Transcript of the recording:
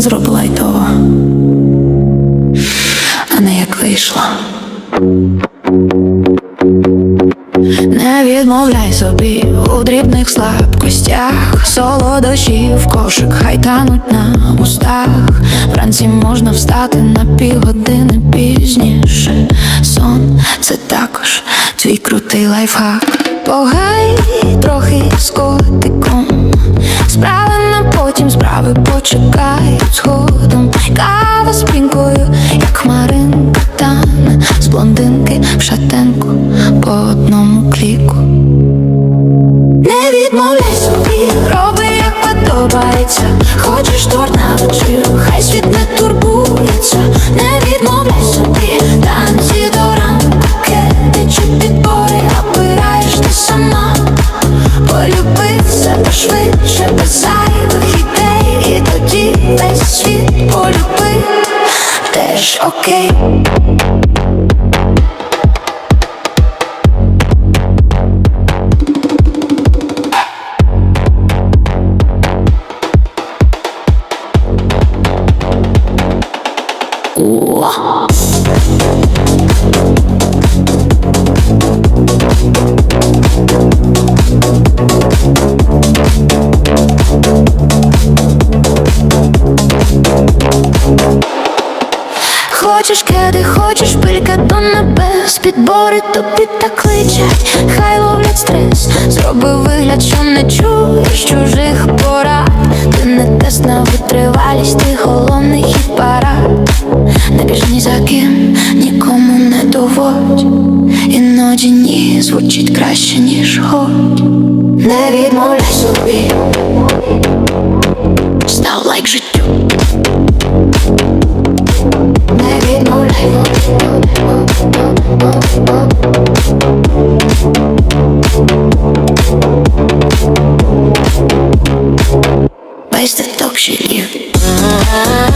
зроби лайтово, а не як вийшло. Не відмовляй собі у дрібних слабкостях, солодощі в кошик, хай тануть на устах. Вранці можна встати на півгодини пізніше. Сон це також твій крутий лайфхак. Погай трохи з котиком. Справи на потім, справи почекають згодом. Кава з як хмаринка тане з блондинки в шатенку по одному кліку. Не відмовляй собі, роби як подобається. Хочеш торт на вечіру, хай світ не турбується. Не відмовляй собі, танці до ранку, кеди чи підбори, обираєш ти сама. Полюби себе швидше, без весь світ полюби, теж окей. Хочеш кеди, хочеш пилька до небес. Підбори тобі так кличать, хай ловлять стрес. Зроби вигляд, що не чуєш чужих порад. Ти не тест на витривалість, ти головний хіт парад Не біж ні за ким, нікому не доводь. Іноді ні звучить краще, ніж годь Не відмовляй собі. Став лайк життю eyes that talk shit you.